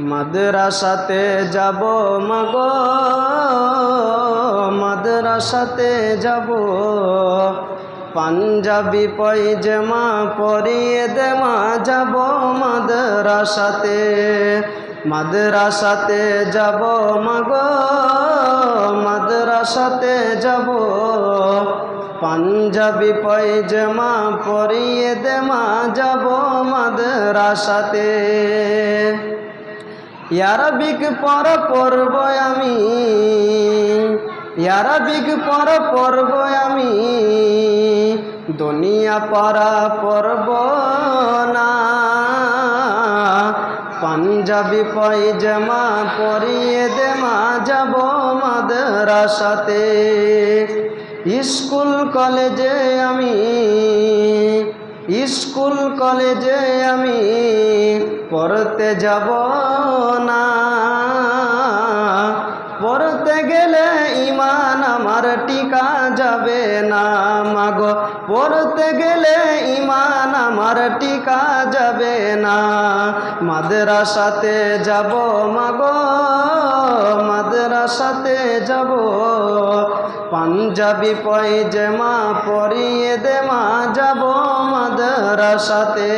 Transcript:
মাদ্রাসাতে যাব মাগ, মাদ্রাসাতে যাব। পাঞ্জাবি পয়জামা পরিয়ে দেমা যাব মাদ্রাসাতে মাদ্রাসাতে যাব মাগ, মাদ্রাসাতে যাব। পাঞ্জাবি পয়জামা পরিয়ে দেমা যাব মাদ্রাসাতে। ইয়ারাবিক পর পড়ব আমি ইয়ারাবিক পর পড়ব আমি, দুনিয়া পারা পড়ব না। পাঞ্জাবি পয়জামা পরিয়ে দেমা যাব মাদ্রাসাতে। স্কুল কলেজে আমি, স্কুল কলেজে আমি পড়তে যাব না। পড়তে গেলে ইমান আমার টিকা যাবে না। মাগো, পড়তে গেলে ইমান আমার টিকা যাবে না। মাদ্রাসাতে যাব মাগো, মাদ্রাসাতে যাব। পাঞ্জাবি পয় যে মা পরিয়ে দেমা যাব মাদ্রাসাতে।